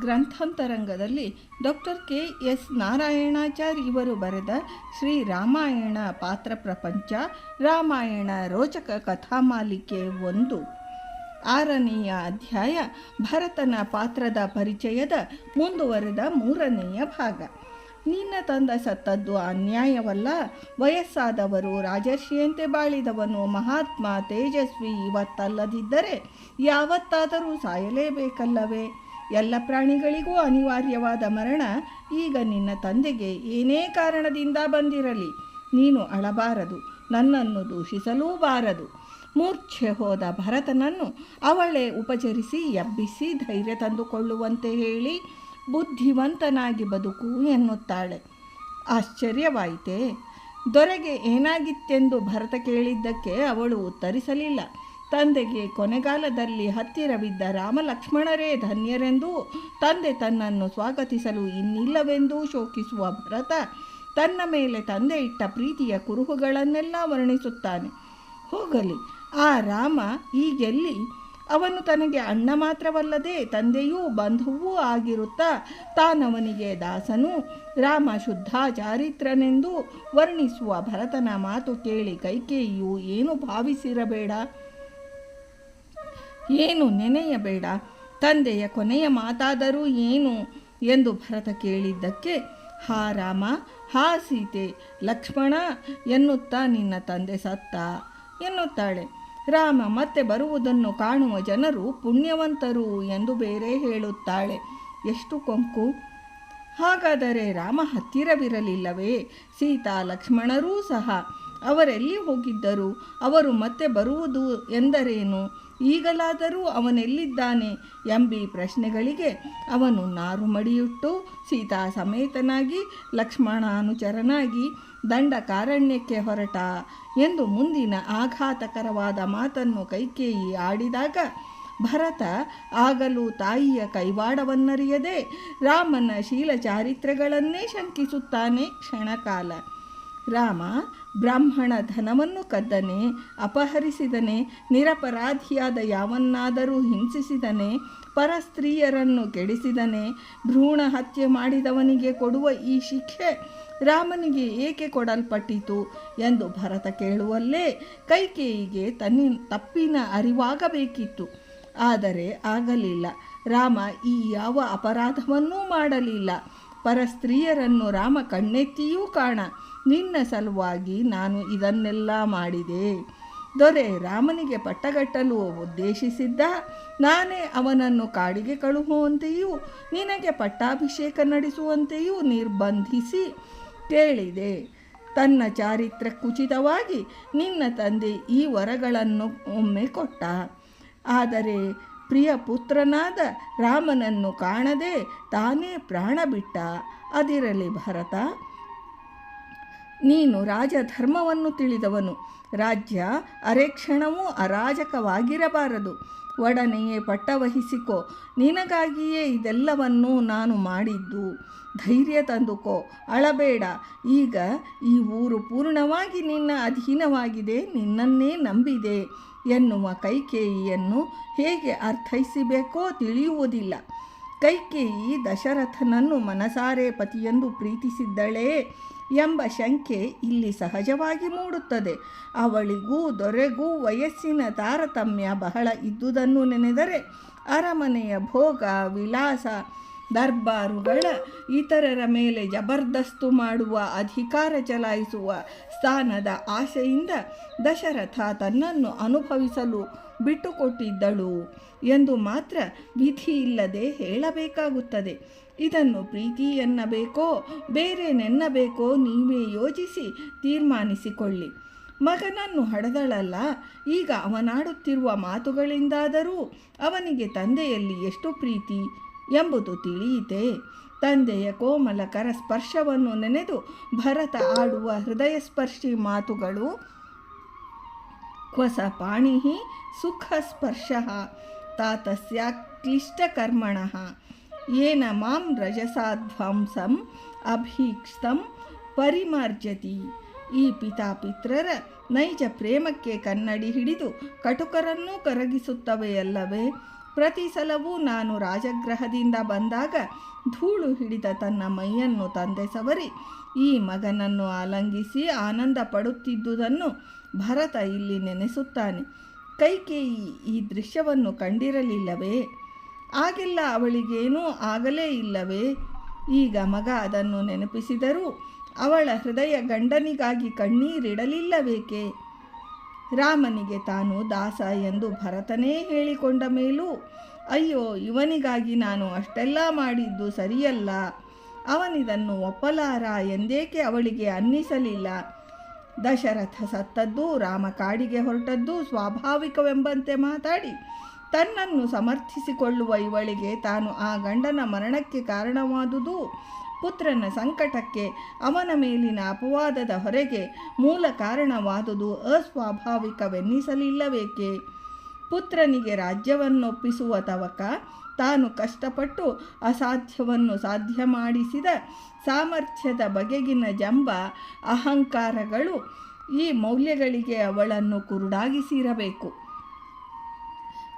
ಗ್ರಂಥಾಂತರಂಗದಲ್ಲಿ doctor K S Narayanachar ಇವರು ಬರೆದ ಶ್ರೀ ರಾಮಾಯಣ ಪಾತ್ರ ಪ್ರಪಂಚ, ರಾಮಾಯಣ ರೋಚಕ ಕಥಾಮಾಲಿಕೆ ಒಂದು. ಆರನೆಯ ಅಧ್ಯಾಯ ಭರತನ ಪಾತ್ರದ ಪರಿಚಯದ ಮುಂದುವರೆದ ಮೂರನೆಯ ಭಾಗ. ನಿನ್ನ ತಂದ ಸತ್ತದ್ದು ಅನ್ಯಾಯವಲ್ಲ, ವಯಸ್ಸಾದವರು ರಾಜರ್ಷಿಯಂತೆ ಬಾಳಿದವನು ಮಹಾತ್ಮ ತೇಜಸ್ವಿ ಇವತ್ತಲ್ಲದಿದ್ದರೆ ಯಾವತ್ತಾದರೂ ಸಾಯಲೇಬೇಕಲ್ಲವೇ? ಎಲ್ಲ ಪ್ರಾಣಿಗಳಿಗೂ ಅನಿವಾರ್ಯವಾದ ಮರಣ. ಈಗ ನಿನ್ನ ತಂದೆಗೆ ಏನೇ ಕಾರಣದಿಂದ ಬಂದಿರಲಿ, ನೀನು ಅಳಬಾರದು, ನನ್ನನ್ನು ದೂಷಿಸಲೂ ಬಾರದು ಮೂರ್ಛೆ ಹೋದ ಭರತನನ್ನು ಅವಳೇ ಉಪಚರಿಸಿ ಎಬ್ಬಿಸಿ ಧೈರ್ಯ ತಂದುಕೊಳ್ಳುವಂತೆ ಹೇಳಿ ಬುದ್ಧಿವಂತನಾಗಿ ಬದುಕು ಎನ್ನುತ್ತಾಳೆ. ಆಶ್ಚರ್ಯವಾಯಿತೇ, ದೊರೆಗೆ ಏನಾಗಿತ್ತೆಂದು ಭರತ ಕೇಳಿದ್ದಕ್ಕೆ ಅವಳು ಉತ್ತರಿಸಲಿಲ್ಲ. ತಂದೆಗೆ ಕೊನೆಗಾಲದಲ್ಲಿ ಹತ್ತಿರವಿದ್ದ ರಾಮಲಕ್ಷ್ಮಣರೇ ಧನ್ಯರೆಂದೂ ತಂದೆ ತನ್ನನ್ನು ಸ್ವಾಗತಿಸಲು ಇನ್ನಿಲ್ಲವೆಂದೂ ಶೋಕಿಸುವ ಭರತ ತನ್ನ ಮೇಲೆ ತಂದೆ ಇಟ್ಟ ಪ್ರೀತಿಯ ಕುರುಹುಗಳನ್ನೆಲ್ಲ ವರ್ಣಿಸುತ್ತಾನೆ. ಹೋಗಲಿ, ಆ ರಾಮ ಈಗೆಲ್ಲಿ? ಅವನು ತನಗೆ ಅಣ್ಣ ಮಾತ್ರವಲ್ಲದೆ ತಂದೆಯೂ ಬಂಧುವೂ ಆಗಿರುತ್ತಾ? ತಾನವನಿಗೆ ದಾಸನು, ರಾಮ ಶುದ್ಧ ಚಾರಿತ್ರನೆಂದು ವರ್ಣಿಸುವ ಭರತನ ಮಾತು ಕೇಳಿ ಕೈಕೇಯಿಯು ಏನು ಭಾವಿಸಿರಬೇಡ. ಏನು ನೆನೆಯಬೇಡ. ತಂದೆಯ ಕೊನೆಯ ಮಾತಾದರೂ ಏನು ಎಂದು ಭರತ ಕೇಳಿದ್ದಕ್ಕೆ, ಹಾ ರಾಮ, ಹಾ ಸೀತೆ, ಲಕ್ಷ್ಮಣ ಎನ್ನುತ್ತಾ ನಿನ್ನ ತಂದೆ ಸತ್ತ? ಎನ್ನುತ್ತಾಳೆ. ರಾಮ ಮತ್ತೆ ಬರುವುದನ್ನು ಕಾಣುವ ಜನರು ಪುಣ್ಯವಂತರು ಎಂದು ಬೇರೆ ಹೇಳುತ್ತಾಳೆ. ಎಷ್ಟು ಕೊಂಕು. ಹಾಗಾದರೆ ರಾಮ ಹತ್ತಿರವಿರಲಿಲ್ಲವೇ? ಸೀತಾ ಲಕ್ಷ್ಮಣರೂ ಸಹ ಅವರೆಲ್ಲಿ ಹೋಗಿದ್ದರು? ಅವರು ಮತ್ತೆ ಬರುವುದು ಎಂದರೇನು? ಈಗಲಾದರೂ ಅವನೆಲ್ಲಿದ್ದಾನೆ ಎಂಬಿ ಪ್ರಶ್ನೆಗಳಿಗೆ ಅವನು ನಾರು ಮಡಿಯುಟ್ಟು ಸೀತಾ ಸಮೇತನಾಗಿ ಲಕ್ಷ್ಮಣಾನುಚರನಾಗಿ ದಂಡ ಕಾರಣ್ಯಕ್ಕೆ ಹೊರಟ ಎಂದು ಮುಂದಿನ ಆಘಾತಕರವಾದ ಮಾತನ್ನು ಕೈಕೇಯಿ ಆಡಿದಾಗ, ಭರತ ಆಗಲೂ ತಾಯಿಯ ಕೈವಾಡವನ್ನರಿಯದೆ ರಾಮನ ಶೀಲ ಚಾರಿತ್ರ್ಯಗಳನ್ನೇ ಶಂಕಿಸುತ್ತಾನೆ ಕ್ಷಣಕಾಲ. ರಾಮ ಬ್ರಾಹ್ಮಣ ಧನವನ್ನು ಕದ್ದನೆ, ಅಪಹರಿಸಿದನೆ, ನಿರಪರಾಧಿಯಾದ ಯಾವನ್ನಾದರೂ ಹಿಂಸಿಸಿದನೆ ಪರಸ್ತ್ರೀಯರನ್ನು ಕೆಡಿಸಿದನೆ, ಭ್ರೂಣ ಹತ್ಯೆ ಮಾಡಿದವನಿಗೆ ಕೊಡುವ ಈ ಶಿಕ್ಷೆ ರಾಮನಿಗೆ ಏಕೆ ಕೊಡಲ್ಪಟ್ಟಿತು ಎಂದು ಭರತ ಕೇಳುವಲ್ಲೇ ಕೈಕೇಯಿಗೆ ತನ್ನ ತಪ್ಪಿನ ಅರಿವಾಗಬೇಕಿತ್ತು. ಆದರೆ ಆಗಲಿಲ್ಲ. ರಾಮ ಈ ಯಾವ ಅಪರಾಧವನ್ನೂ ಮಾಡಲಿಲ್ಲ. ಪರಸ್ತ್ರೀಯರನ್ನು ರಾಮ ಕಣ್ಣೆತ್ತಿಯೂ ಕಾಣ. ನಿನ್ನ ಸಲುವಾಗಿ ನಾನು ಇದನ್ನೆಲ್ಲ ಮಾಡಿದೆ. ದೊರೆ, ರಾಮನಿಗೆ ಪಟ್ಟಗಟ್ಟಲು ಉದ್ದೇಶಿಸಿದ್ದ? ನಾನೇ ಅವನನ್ನು ಕಾಡಿಗೆ ಕಳುಹುವಂತೆಯೂ, ನಿನಗೆ ಪಟ್ಟಾಭಿಷೇಕ ನಡೆಸುವಂತೆಯೂ ನಿರ್ಬಂಧಿಸಿ ಕೇಳಿದೆ. ತನ್ನ ಚಾರಿತ್ರ ಕುಚಿತವಾಗಿ ನಿನ್ನ ತಂದೆ ಈ ವರಗಳನ್ನು ಒಮ್ಮೆ ಕೊಟ್ಟ. ಆದರೆ ಪ್ರಿಯ ಪುತ್ರನಾದ ರಾಮನನ್ನು ಕಾಣದೆ ತಾನೇ ಪ್ರಾಣ ಬಿಟ್ಟ. ಅದಿರಲಿ ಭರತ, ನೀನು ರಾಜಧರ್ಮವನ್ನು ತಿಳಿದವನು. ರಾಜ್ಯ ಅರೆಕ್ಷಣವೂ ಅರಾಜಕವಾಗಿರಬಾರದು. ಒಡನೆಯೇ ಪಟ್ಟವಹಿಸಿಕೋ. ನಿನಗಾಗಿಯೇ ಇದೆಲ್ಲವನ್ನೂ ನಾನು ಮಾಡಿದ್ದು. ಧೈರ್ಯ ತಂದುಕೋ. ಅಳಬೇಡ. ಈಗ ಈ ಊರು ಪೂರ್ಣವಾಗಿ ನಿನ್ನ ಅಧೀನವಾಗಿದೆ. ನಿನ್ನನ್ನೇ ನಂಬಿದೆ. ಎನ್ನುವ ಕೈಕೇಯಿಯನ್ನು ಹೇಗೆ ಅರ್ಥೈಸಬೇಕೋ ತಿಳಿಯುವುದಿಲ್ಲ. ಕೈಕೇಯಿ ದಶರಥನನ್ನು ಮನಸಾರೆ ಪತಿಯೆಂದು ಪ್ರೀತಿಸಿದ್ದಳೇ ಎಂಬ ಶಂಕೆ ಇಲ್ಲಿ ಸಹಜವಾಗಿ ಮೂಡುತ್ತದೆ. ಅವಳಿಗೂ ದೊರೆಗೂ ವಯಸ್ಸಿನ ತಾರತಮ್ಯ ಬಹಳ ಇದ್ದುದನ್ನು ನೆನೆದರೆ ಅರಮನೆಯ ಭೋಗ, ವಿಲಾಸ ದರ್ಬಾರುಗಳ ಇತರರ ಮೇಲೆ ಜಬರ್ದಸ್ತು ಮಾಡುವ, ಅಧಿಕಾರ ಚಲಾಯಿಸುವ ಸ್ಥಾನದ ಆಸೆಯಿಂದ ದಶರಥ ತನ್ನನ್ನು ಅನುಭವಿಸಲು ಬಿಟ್ಟುಕೊಟ್ಟಿದ್ದಳು ಎಂದು ಮಾತ್ರ ವಿಧಿ ಇಲ್ಲದೆ ಹೇಳಬೇಕಾಗುತ್ತದೆ. ಇದನ್ನು ಪ್ರೀತಿ ಎನ್ನಬೇಕೋ, ಬೇರೆ ನೆನ್ನಬೇಕೋ ನೀವೇ ಯೋಚಿಸಿ ತೀರ್ಮಾನಿಸಿಕೊಳ್ಳಿ. ಮಗನನ್ನು ಹಡದಳಲ್ಲ, ಈಗ ಅವನಾಡುತ್ತಿರುವ ಮಾತುಗಳಿಂದಾದರೂ ಅವನಿಗೆ ತಂದೆಯಲ್ಲಿ ಎಷ್ಟು ಪ್ರೀತಿ? ಎಂಬುದು ತಿಳಿಯಿತೆ. ತಂದೆಯ ಕೋಮಲ ಕರ ಸ್ಪರ್ಶವನ್ನು ನೆನೆದು ಭರತ ಆಡುವ ಹೃದಯಸ್ಪರ್ಶಿ ಮಾತುಗಳು, ಕ್ವಸ ಪಾಣಿ ಸುಖ ಸ್ಪರ್ಶ ತಾತಸ್ಯ ಕ್ಲಿಷ್ಟಕರ್ಮಣ ಏನ ಮಾಂ ರಜಸಾಧ್ವಂಸಂ ಅಭೀಕ್ತಂ ಪರಿಮಾರ್ಜತಿ. ಈ ಪಿತಾಪಿತ್ರರ ನೈಜ ಪ್ರೇಮಕ್ಕೆ ಕನ್ನಡಿ ಹಿಡಿದು ಕಟುಕರನ್ನೂ ಕರಗಿಸುತ್ತವೆಯಲ್ಲವೇ? ಪ್ರತಿ ಸಲವೂ ನಾನು ರಾಜಗ್ರಹದಿಂದ ಬಂದಾಗ ಧೂಳು ಹಿಡಿದ ತನ್ನ ಮೈಯನ್ನು ತಂದೆ ಸವರಿ, ಈ ಮಗನನ್ನು ಆಲಂಗಿಸಿ ಆನಂದ ಪಡುತ್ತಿದ್ದುದನ್ನು ಭರತ ಇಲ್ಲಿ ನೆನೆಸುತ್ತಾನೆ. ಕೈಕೇಯಿ ಈ ದೃಶ್ಯವನ್ನು ಕಂಡಿರಲಿಲ್ಲವೇ? ಆಗೆಲ್ಲ ಅವಳಿಗೇನೂ ಆಗಲೇ ಇಲ್ಲವೇ? ಈಗ ಮಗ ಅದನ್ನು ನೆನಪಿಸಿದರೂ ಅವಳ ಹೃದಯ ಗಂಡನಿಗಾಗಿ ಕಣ್ಣೀರಿಡಲಿಲ್ಲಬೇಕೆ ರಾಮನಿಗೆ ತಾನು ದಾಸ ಎಂದು ಭರತನೇ ಹೇಳಿಕೊಂಡ ಮೇಲೂ, ಅಯ್ಯೋ, ಇವನಿಗಾಗಿ ನಾನು ಅಷ್ಟೆಲ್ಲ ಮಾಡಿದ್ದು ಸರಿಯಲ್ಲ. ಅವನಿದನ್ನು ಒಪ್ಪಲಾರ ಎಂದೇಕೆ ಅವಳಿಗೆ ಅನ್ನಿಸಲಿಲ್ಲ. ದಶರಥ ಸತ್ತದ್ದು, ರಾಮ ಕಾಡಿಗೆ ಹೊರಟದ್ದು ಸ್ವಾಭಾವಿಕವೆಂಬಂತೆ ಮಾತಾಡಿ, ತನ್ನನ್ನು ಸಮರ್ಥಿಸಿಕೊಳ್ಳುವ ಇವಳಿಗೆ ತಾನು ಆ ಗಂಡನ ಮರಣಕ್ಕೆ ಕಾರಣವಾದುದು. ಪುತ್ರನ ಸಂಕಟಕ್ಕೆ ಅವನ ಮೇಲಿನ ಅಪವಾದದ ಹೊರಗೆ ಮೂಲ ಕಾರಣವಾದುದು ಅಸ್ವಾಭಾವಿಕವೆನ್ನಿಸಲಿಲ್ಲಬೇಕೆ ಪುತ್ರನಿಗೆ ರಾಜ್ಯವನ್ನೊಪ್ಪಿಸುವ ತವಕ ತಾನು ಕಷ್ಟಪಟ್ಟು ಅಸಾಧ್ಯವನ್ನು ಸಾಧ್ಯ ಮಾಡಿಸಿದ ಸಾಮರ್ಥ್ಯದ ಬಗೆಗಿನ ಜಂಬ ಅಹಂಕಾರಗಳು ಈ ಮೌಲ್ಯಗಳಿಗೆ ಅವಳನ್ನು ಕುರುಡಾಗಿಸಿರಬೇಕು.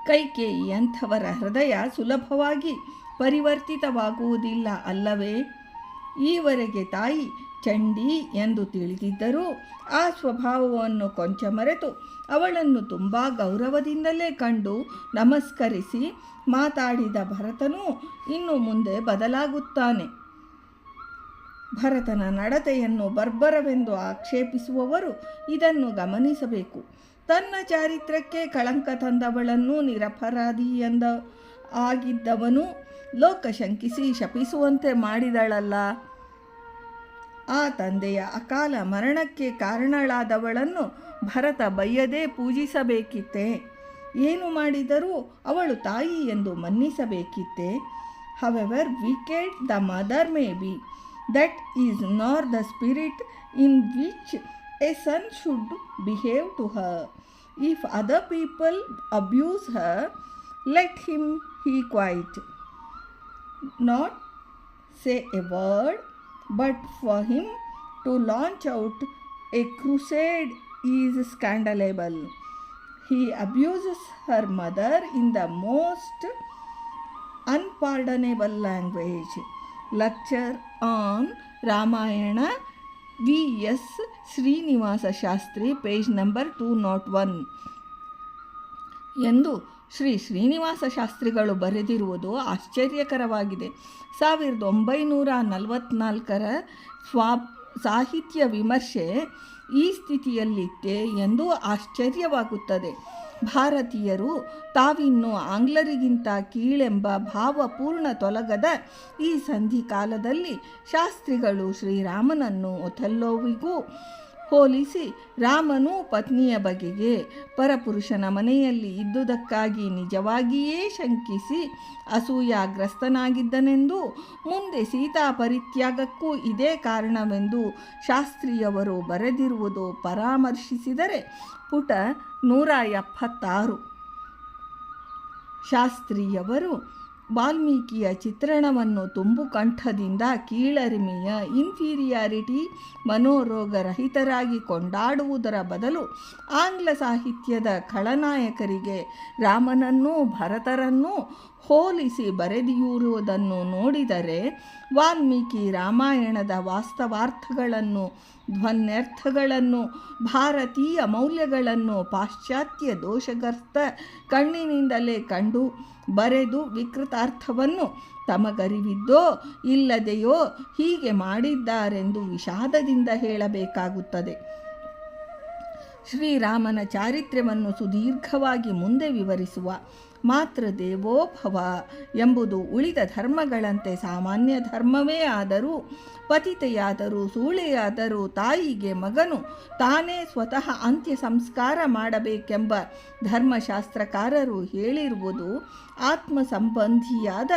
ಕೈಕೇಯಿ ಅಂಥವರ ಹೃದಯ ಸುಲಭವಾಗಿ ಪರಿವರ್ತಿತವಾಗುವುದಿಲ್ಲ ಅಲ್ಲವೇ? ಈವರೆಗೆ ತಾಯಿ ಚಂಡಿ ಎಂದು ತಿಳಿದಿದ್ದರೂ ಆ ಸ್ವಭಾವವನ್ನು ಕೊಂಚ ಮರೆತು ಅವಳನ್ನು ತುಂಬ ಗೌರವದಿಂದಲೇ ಕಂಡು ನಮಸ್ಕರಿಸಿ ಮಾತಾಡಿದ ಭರತನು ಇನ್ನು ಮುಂದೆ ಬದಲಾಗುತ್ತಾನೆ. ಭರತನ ನಡತೆಯನ್ನು ಬರ್ಬರವೆಂದು ಆಕ್ಷೇಪಿಸುವವರು ಇದನ್ನು ಗಮನಿಸಬೇಕು. ತನ್ನ ಚಾರಿತ್ರಕ್ಕೆ ಕಳಂಕ ತಂದವಳನ್ನು ನಿರಪರಾಧಿ ಎಂದ, ಆಗಿದ್ದವನು ಲೋಕ ಶಂಕಿಸಿ ಶಪಿಸುವಂತೆ ಮಾಡಿದಳಲ್ಲ. ಆ ತಂದೆಯ ಅಕಾಲ ಮರಣಕ್ಕೆ ಕಾರಣಳಾದವಳನ್ನು ಭರತ ಬಯ್ಯದೇ ಪೂಜಿಸಬೇಕಿತ್ತೆ. ಏನು ಮಾಡಿದರೂ ಅವಳು ತಾಯಿ ಎಂದು ಮನ್ನಿಸಬೇಕಿತ್ತೆ. However wicked the mother may be that is nor the spirit in which a son should behave to her if other people abuse her let him he quiet not say a word, but for him to launch out a crusade is scandalable. He abuses her mother in the most unpardonable language. Lecture on Ramayana V.S. Srinivasa Shastri, page number 201. ಎಂದು ಶ್ರೀ ಶ್ರೀನಿವಾಸ ಶಾಸ್ತ್ರಿಗಳು ಬರೆದಿರುವುದು ಆಶ್ಚರ್ಯಕರವಾಗಿದೆ. ಸಾವಿರದ ಒಂಬೈನೂರ ನಲವತ್ನಾಲ್ಕರ ಸ್ವಾ ಸಾಹಿತ್ಯ ವಿಮರ್ಶೆ ಈ ಸ್ಥಿತಿಯಲ್ಲಿತ್ತೆ ಎಂದು ಆಶ್ಚರ್ಯವಾಗುತ್ತದೆ. ಭಾರತೀಯರು ತಾವಿನ್ನು ಆಂಗ್ಲರಿಗಿಂತ ಕೀಳೆಂಬ ಭಾವಪೂರ್ಣ ತೊಲಗದ ಈ ಸಂಧಿ ಕಾಲದಲ್ಲಿ ಶಾಸ್ತ್ರಿಗಳು ಶ್ರೀರಾಮನನ್ನು ಒಥೆಲ್ಲೋವಿಗೂ ಹೋಲಿಸಿ ರಾಮನು ಪತ್ನಿಯ ಬಗೆಗೆ ಪರಪುರುಷನ ಮನೆಯಲ್ಲಿ ಇದ್ದುದಕ್ಕಾಗಿ ನಿಜವಾಗಿಯೇ ಶಂಕಿಸಿ ಅಸೂಯಾಗ್ರಸ್ತನಾಗಿದ್ದನೆಂದು ಮುಂದೆ ಸೀತಾ ಪರಿತ್ಯಾಗಕ್ಕೂ ಇದೇ ಕಾರಣವೆಂದು ಶಾಸ್ತ್ರಿಯವರು ಬರೆದಿರುವುದು ಪರಾಮರ್ಶಿಸಿದರೆ ಪುಟ ನೂರ ಎಪ್ಪತ್ತಾರು. ಶಾಸ್ತ್ರಿಯವರು ವಾಲ್ಮೀಕಿಯ ಚಿತ್ರಣವನ್ನು ತುಂಬು ಕಂಠದಿಂದ ಕೀಳರಿಮೆಯ ಇನ್ಫೀರಿಯಾರಿಟಿ ಮನೋರೋಗರಹಿತರಾಗಿ ಕೊಂಡಾಡುವುದರ ಬದಲು ಆಂಗ್ಲ ಸಾಹಿತ್ಯದ ಖಳನಾಯಕರಿಗೆ ರಾಮನನ್ನೂ ಭರತರನ್ನೂ ಹೋಲಿಸಿ ಬರೆದಿರುವುದನ್ನು ನೋಡಿದರೆ ವಾಲ್ಮೀಕಿ ರಾಮಾಯಣದ ವಾಸ್ತವಾರ್ಥಗಳನ್ನು, ಧ್ವನ್ಯರ್ಥಗಳನ್ನು, ಭಾರತೀಯ ಮೌಲ್ಯಗಳನ್ನು ಪಾಶ್ಚಾತ್ಯ ದೋಷಗ್ರಸ್ತ ಕಣ್ಣಿನಿಂದಲೇ ಕಂಡು ಬರೆದು ವಿಕೃತಾರ್ಥವನ್ನು ತಮಗರಿವಿದ್ದೋ ಇಲ್ಲದೆಯೋ ಹೀಗೆ ಮಾಡಿದ್ದಾರೆಂದು ವಿಷಾದದಿಂದ ಹೇಳಬೇಕಾಗುತ್ತದೆ. ಶ್ರೀರಾಮನ ಚಾರಿತ್ರ್ಯವನ್ನು ಸುದೀರ್ಘವಾಗಿ ಮುಂದೆ ವಿವರಿಸುವ ಮಾತೃದೇವೋಭವ ಎಂಬುದು ಉಳಿದ ಧರ್ಮಗಳಂತೆ ಸಾಮಾನ್ಯ ಧರ್ಮವೇ ಆದರೂ, ಪತಿತೆಯಾದರೂ, ಸೂಳೆಯಾದರೂ ತಾಯಿಗೆ ಮಗನು ತಾನೇ ಸ್ವತಃ ಅಂತ್ಯ ಸಂಸ್ಕಾರ ಮಾಡಬೇಕೆಂಬ ಧರ್ಮಶಾಸ್ತ್ರಕಾರರು ಹೇಳಿರುವುದು ಆತ್ಮ ಸಂಬಂಧಿಯಾದ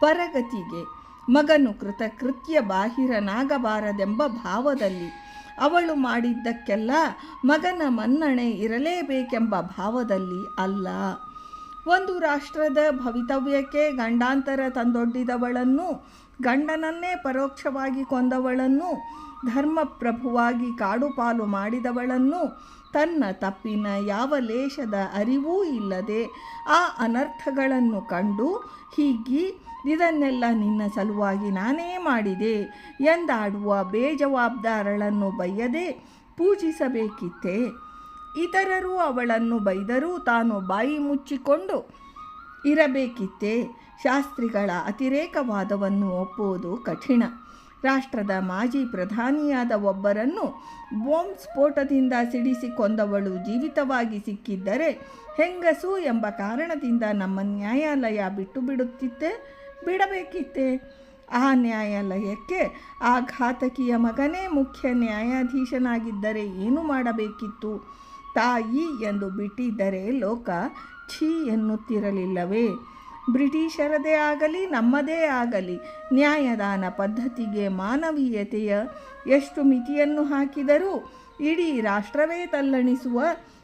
ಪರಗತಿಗೆ. ಮಗನು ಕೃತಕೃತ್ಯ ಬಾಹಿರನಾಗಬಾರದೆಂಬ ಭಾವದಲ್ಲಿ ಅವಳು ಮಾಡಿದ್ದಕ್ಕೆಲ್ಲ ಮಗನ ಮನ್ನಣೆ ಇರಲೇಬೇಕೆಂಬ ಭಾವದಲ್ಲಿ ಅಲ್ಲ. ಒಂದು ರಾಷ್ಟ್ರದ ಭವಿತವ್ಯಕ್ಕೆ ಗಂಡಾಂತರ ತಂದೊಡ್ಡಿದವಳನ್ನು, ಗಂಡನನ್ನೇ ಪರೋಕ್ಷವಾಗಿ ಕೊಂದವಳನ್ನು, ಧರ್ಮಪ್ರಭುವಾಗಿ ಕಾಡುಪಾಲು ಮಾಡಿದವಳನ್ನು ತನ್ನ ತಪ್ಪಿನ ಯಾವ ಲೇಷದ ಅರಿವೂ ಇಲ್ಲದೆ ಆ ಅನರ್ಥಗಳನ್ನು ಕಂಡು, ಹೀಗಿ ಇದನ್ನೆಲ್ಲ ನಿನ್ನ ಸಲುವಾಗಿ ನಾನೇ ಮಾಡಿದೆ ಎಂದಾಡುವ ಬೇಜವಾಬ್ದಾರಳನ್ನು ಬಯ್ಯದೆ ಪೂಜಿಸಬೇಕಿತ್ತೆ. ಇತರರು ಅವಳನ್ನು ಬೈದರೂ ತಾನು ಬಾಯಿ ಮುಚ್ಚಿಕೊಂಡು ಇರಬೇಕಿತ್ತೆ. ಶಾಸ್ತ್ರಿಗಳ ಅತಿರೇಕವಾದವನ್ನು ಒಪ್ಪುವುದು ಕಠಿಣ. ರಾಷ್ಟ್ರದ ಮಾಜಿ ಪ್ರಧಾನಿಯಾದ ಒಬ್ಬರನ್ನು ಬಾಂಬ್ ಸ್ಫೋಟದಿಂದ ಸಿಡಿಸಿ ಕೊಂದವಳು ಜೀವಿತವಾಗಿ ಸಿಕ್ಕಿದ್ದರೆ ಹೆಂಗಸು ಎಂಬ ಕಾರಣದಿಂದ ನಮ್ಮ ನ್ಯಾಯಾಲಯ ಬಿಟ್ಟು ಬಿಡುತ್ತಿತ್ತೆ ಬಿಡಬೇಕಿತ್ತೆ. ಆ ನ್ಯಾಯಾಲಯಕ್ಕೆ ಆ ಘಾತಕಿಯ ಮಗನೇ ಮುಖ್ಯ ನ್ಯಾಯಾಧೀಶನಾಗಿದ್ದರೆ ಏನು ಮಾಡಬೇಕಿತ್ತು? ತಾಯಿ ಎಂದು ಬಿಟ್ಟಿದ್ದರೆ ಲೋಕ ಛೀ ಎನ್ನುತ್ತಿರಲಿಲ್ಲವೇ? ಬ್ರಿಟಿಷರದೇ ಆಗಲಿ, ನಮ್ಮದೇ ಆಗಲಿ, ನ್ಯಾಯದಾನ ಪದ್ಧತಿಗೆ ಮಾನವೀಯತೆಯ ಎಷ್ಟು ಮಿತಿಯನ್ನು ಹಾಕಿದರೂ ಇಡೀ ರಾಷ್ಟ್ರವೇ ತಲ್ಲಣಿಸುವ,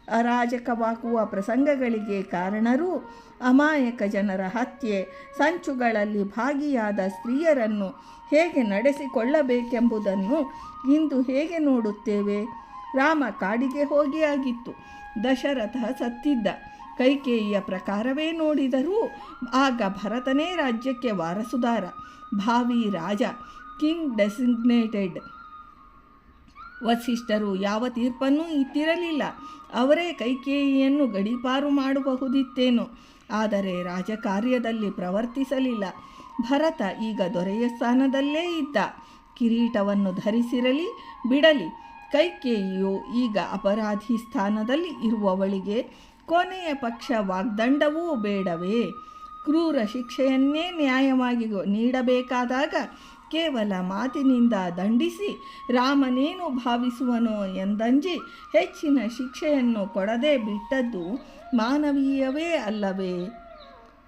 ಅರಾಜಕವಾಗುವ ಪ್ರಸಂಗಗಳಿಗೆ ಕಾರಣರು ಅಮಾಯಕ ಜನರ ಹತ್ಯೆ, ಸಂಚುಗಳಲ್ಲಿ ಭಾಗಿಯಾದ ಸ್ತ್ರೀಯರನ್ನು ಹೇಗೆ ನಡೆಸಿಕೊಳ್ಳಬೇಕೆಂಬುದನ್ನು ಇಂದು ಹೇಗೆ ನೋಡುತ್ತೇವೆ? ರಾಮ ಕಾಡಿಗೆ ಹೋಗಿ ಆಗಿತ್ತು ದಶರಥ ಸತ್ತಿದ್ದ. ಕೈಕೇಯಿಯ ಪ್ರಕಾರವೇ ನೋಡಿದರೂ ಆಗ ಭರತನೇ ರಾಜ್ಯಕ್ಕೆ ವಾರಸುದಾರ. ಭಾವಿ ರಾಜ, ಕಿಂಗ್ ಡೆಸಿಗ್ನೇಟೆಡ್ ವಸಿಷ್ಠರು ಯಾವ ತೀರ್ಪನ್ನೂ ಇತ್ತಿರಲಿಲ್ಲ ಅವರೇ ಕೈಕೇಯಿಯನ್ನು ಗಡೀಪಾರು ಮಾಡಬಹುದಿತ್ತೇನೋ. ಆದರೆ ರಾಜಕಾರ್ಯದಲ್ಲಿ ಪ್ರವರ್ತಿಸಲಿಲ್ಲ. ಭರತ ಈಗ ದೊರೆಯ ಸ್ಥಾನದಲ್ಲೇ ಇದ್ದ. ಕಿರೀಟವನ್ನು ಧರಿಸಿರಲಿ, ಬಿಡಲಿ. ಕೈಕೇಯಿಯು ಈಗ ಅಪರಾಧಿ ಸ್ಥಾನದಲ್ಲಿ ಇರುವವಳಿಗೆ ಕೊನೆಯ ಪಕ್ಷ ವಾಗ್ದಂಡವೂ ಬೇಡವೇ. ಕ್ರೂರ ಶಿಕ್ಷೆಯನ್ನೇ ನ್ಯಾಯವಾಗಿ ನೀಡಬೇಕಾದಾಗ ಕೇವಲ ಮಾತಿನಿಂದ ದಂಡಿಸಿ ರಾಮನೇನು ಭಾವಿಸುವನೋ ಎಂದಂಜಿ ಹೆಚ್ಚಿನ ಶಿಕ್ಷೆಯನ್ನು ಕೊಡದೆ ಬಿಟ್ಟದ್ದು ಮಾನವೀಯವೇ ಅಲ್ಲವೇ.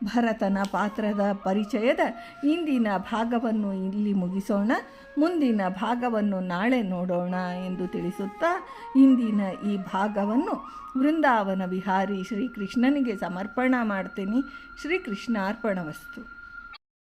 ಭರತನ ಪಾತ್ರದ ಪರಿಚಯದ ಇಂದಿನ ಭಾಗವನ್ನು ಇಲ್ಲಿ ಮುಗಿಸೋಣ. ಮುಂದಿನ ಭಾಗವನ್ನು ನಾಳೆ ನೋಡೋಣ ಎಂದು ತಿಳಿಸುತ್ತಾ ಇಂದಿನ ಈ ಭಾಗವನ್ನು ವೃಂದಾವನ ವಿಹಾರಿ ಶ್ರೀಕೃಷ್ಣನಿಗೆ ಸಮರ್ಪಣ ಮಾಡ್ತೀನಿ. ಶ್ರೀಕೃಷ್ಣ ಅರ್ಪಣವಸ್ತು